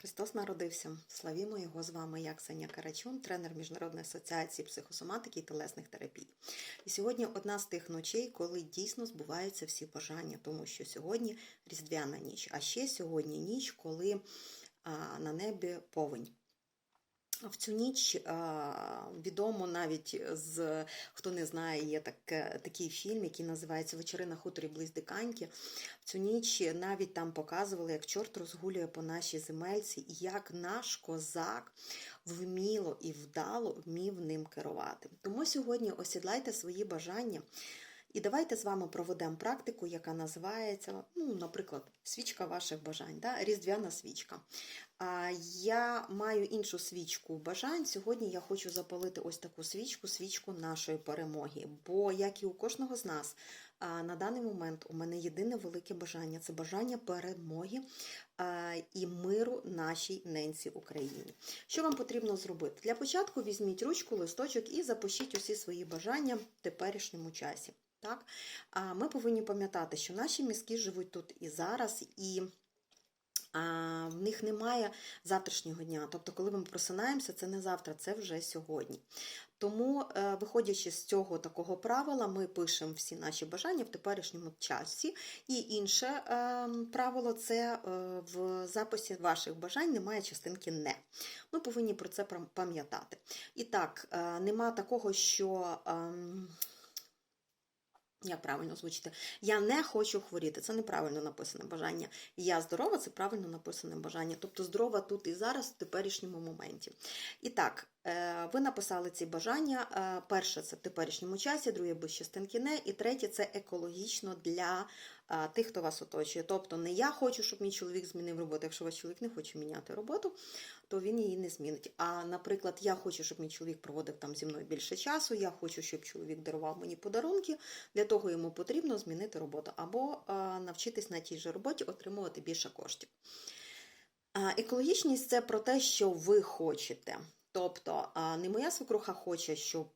Христос народився. Славімо Його з вами, як Саня Карачун, тренер Міжнародної асоціації психосоматики і телесних терапій. І сьогодні одна з тих ночей, коли дійсно збуваються всі бажання, тому що сьогодні різдвяна ніч, а ще сьогодні ніч, коли а, на небі повень. В цю ніч відомо навіть з хто не знає, є таке, такий фільм, який називається Вечори на хуторі близь Диканьки. В цю ніч навіть там показували, як чорт розгулює по нашій земельці, і як наш козак вміло і вдало вмів ним керувати. Тому сьогодні осідлайте свої бажання. І давайте з вами проведемо практику, яка називається, ну, наприклад, свічка ваших бажань, да? різдвяна свічка. А я маю іншу свічку бажань. Сьогодні я хочу запалити ось таку свічку, свічку нашої перемоги. Бо, як і у кожного з нас, на даний момент у мене єдине велике бажання це бажання перемоги і миру нашій ненці Україні. Що вам потрібно зробити? Для початку візьміть ручку, листочок і запишіть усі свої бажання в теперішньому часі. Так? А ми повинні пам'ятати, що наші мізки живуть тут і зараз, і а, в них немає завтрашнього дня. Тобто, коли ми просинаємося, це не завтра, це вже сьогодні. Тому, е, виходячи з цього такого правила, ми пишемо всі наші бажання в теперішньому часі. І інше е, правило це е, в записі ваших бажань немає частинки не. Ми повинні про це пам'ятати. І так, е, нема такого, що. Е, як правильно озвучити? Я не хочу хворіти. Це неправильно написане бажання. Я здорова, це правильно написане бажання. Тобто здорова тут і зараз, в теперішньому моменті. І так, ви написали ці бажання. Перше це в теперішньому часі, друге без частинки не, і третє це екологічно для тих, хто вас оточує. Тобто, не я хочу, щоб мій чоловік змінив роботу. Якщо ваш чоловік не хоче міняти роботу, то він її не змінить. А, наприклад, я хочу, щоб мій чоловік проводив там зі мною більше часу, я хочу, щоб чоловік дарував мені подарунки. Для того йому потрібно змінити роботу або навчитись на тій же роботі отримувати більше коштів. Екологічність це про те, що ви хочете. Тобто, не моя свекруха хоче, щоб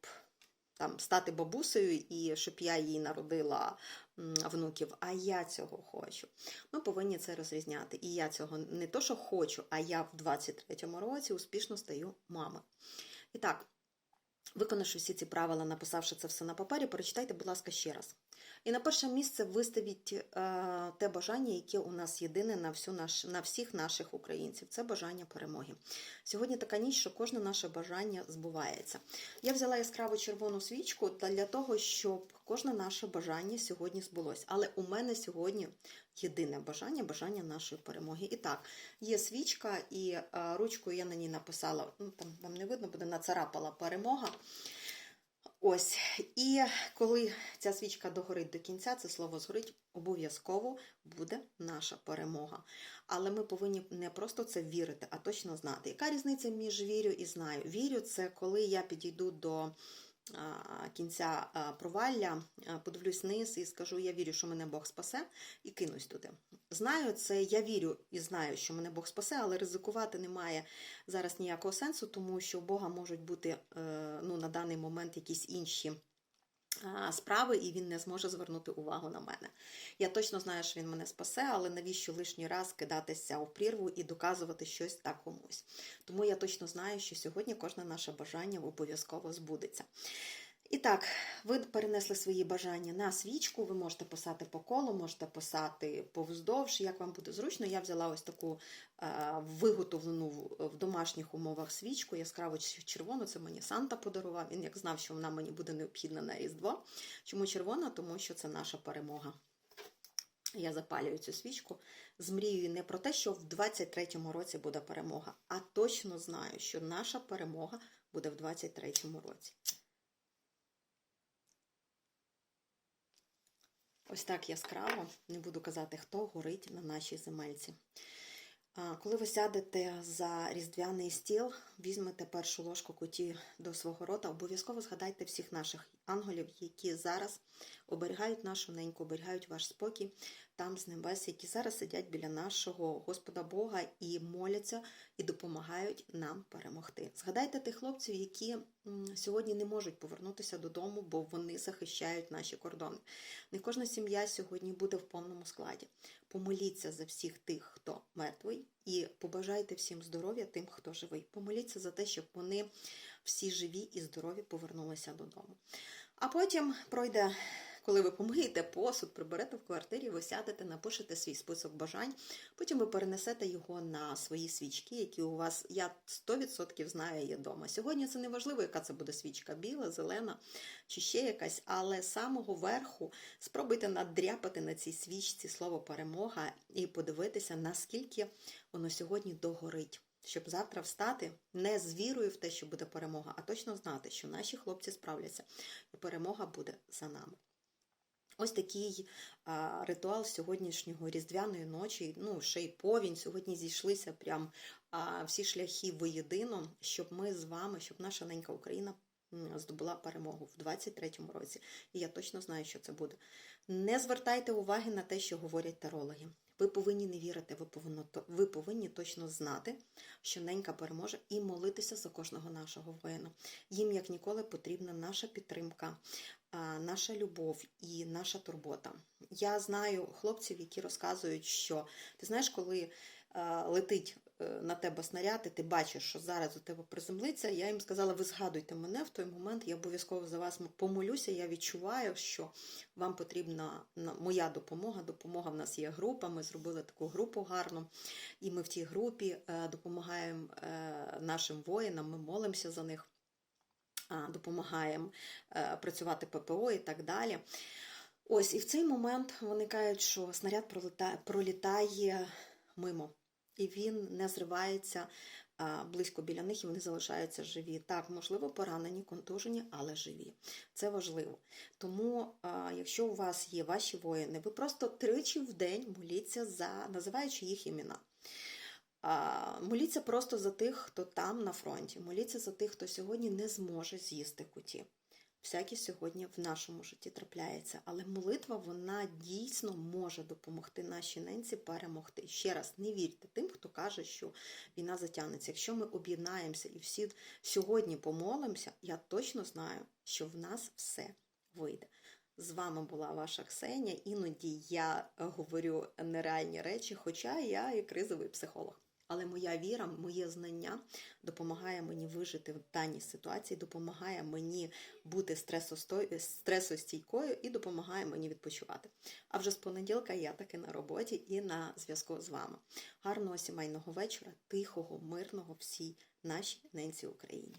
там стати бабусею і щоб я їй народила внуків, а я цього хочу. Ми повинні це розрізняти. І я цього не то, що хочу, а я в 23-му році успішно стаю мамою. І так, виконавши всі ці правила, написавши це все на папері, перечитайте, будь ласка, ще раз. І на перше місце виставіть е, те бажання, яке у нас єдине на всю наш, на всіх наших українців. Це бажання перемоги. Сьогодні така ніч, що кожне наше бажання збувається. Я взяла яскраву червону свічку для того, щоб кожне наше бажання сьогодні збулось. Але у мене сьогодні єдине бажання бажання нашої перемоги. І так, є свічка, і е, ручкою я на ній написала, ну там вам не видно, буде нацарапала перемога. Ось, і коли ця свічка догорить до кінця, це слово згорить, обов'язково буде наша перемога. Але ми повинні не просто це вірити, а точно знати. Яка різниця між вірю і знаю? Вірю це коли я підійду до кінця провалля, подивлюсь вниз і скажу, я вірю, що мене Бог спасе, і кинусь туди. Знаю, це я вірю і знаю, що мене Бог спасе, але ризикувати немає зараз ніякого сенсу, тому що у Бога можуть бути е, ну, на даний момент якісь інші справи, і він не зможе звернути увагу на мене. Я точно знаю, що він мене спасе, але навіщо лишній раз кидатися у прірву і доказувати щось так комусь. Тому я точно знаю, що сьогодні кожне наше бажання обов'язково збудеться. І так, ви перенесли свої бажання на свічку, ви можете писати по колу, можете писати повздовж, як вам буде зручно. Я взяла ось таку е, виготовлену в домашніх умовах свічку, яскраво червону, це мені Санта подарував. Він як знав, що вона мені буде необхідна на Різдво. Чому червона? Тому що це наша перемога. Я запалюю цю свічку з мрією не про те, що в 23-му році буде перемога, а точно знаю, що наша перемога буде в 23-му році. Ось так яскраво, не буду казати, хто горить на нашій земельці. Коли ви сядете за різдвяний стіл, візьмете першу ложку куті до свого рота, обов'язково згадайте всіх наших ангелів, які зараз оберігають нашу неньку, оберігають ваш спокій, там з небес, які зараз сидять біля нашого Господа Бога і моляться і допомагають нам перемогти. Згадайте тих хлопців, які сьогодні не можуть повернутися додому, бо вони захищають наші кордони. Не кожна сім'я сьогодні буде в повному складі. Помоліться за всіх тих, хто мертвий, і побажайте всім здоров'я тим, хто живий. Помоліться за те, щоб вони всі живі і здорові повернулися додому. А потім пройде, коли ви помиєте посуд, приберете в квартирі, ви сядете, напишете свій список бажань. Потім ви перенесете його на свої свічки, які у вас, я 100% знаю, є вдома. Сьогодні це не важливо, яка це буде свічка, біла, зелена чи ще якась, але з самого верху спробуйте надряпати на цій свічці слово перемога і подивитися, наскільки воно сьогодні догорить. Щоб завтра встати не з вірою в те, що буде перемога, а точно знати, що наші хлопці справляться, і перемога буде за нами. Ось такий а, ритуал сьогоднішнього різдвяної ночі. Ну, ще й повінь. Сьогодні зійшлися прям а, всі шляхи воєдино, щоб ми з вами, щоб наша ненька Україна здобула перемогу в 23-му році. І я точно знаю, що це буде. Не звертайте уваги на те, що говорять тарологи. Ви повинні не вірити, ви повинні, ви повинні точно знати, що ненька переможе, і молитися за кожного нашого воїна. Їм як ніколи потрібна наша підтримка, наша любов і наша турбота. Я знаю хлопців, які розказують, що ти знаєш, коли летить на тебе снаряд, і ти бачиш, що зараз у тебе приземлиться. Я їм сказала, ви згадуйте мене в той момент, я обов'язково за вас помолюся. Я відчуваю, що вам потрібна моя допомога. Допомога в нас є група. Ми зробили таку групу гарну, і ми в тій групі е, допомагаємо е, нашим воїнам. Ми молимося за них, допомагаємо е, працювати ППО і так далі. Ось і в цей момент вони кажуть, що снаряд пролітає, пролітає мимо, і він не зривається близько біля них, і вони залишаються живі. Так, можливо, поранені, контужені, але живі. Це важливо. Тому, якщо у вас є ваші воїни, ви просто тричі в день моліться за називаючи їх імена. Моліться просто за тих, хто там на фронті. Моліться за тих, хто сьогодні не зможе з'їсти куті. Всяке сьогодні в нашому житті трапляється, але молитва вона дійсно може допомогти нашій ненці перемогти. Ще раз, не вірте тим, хто каже, що війна затягнеться. Якщо ми об'єднаємося і всі сьогодні помолимося, я точно знаю, що в нас все вийде. З вами була ваша Ксенія. Іноді я говорю нереальні речі, хоча я і кризовий психолог. Але моя віра, моє знання допомагає мені вижити в даній ситуації, допомагає мені бути стресостійкою і допомагає мені відпочивати. А вже з понеділка я таки на роботі і на зв'язку з вами. Гарного сімейного вечора, тихого, мирного всій нашій ненці Україні.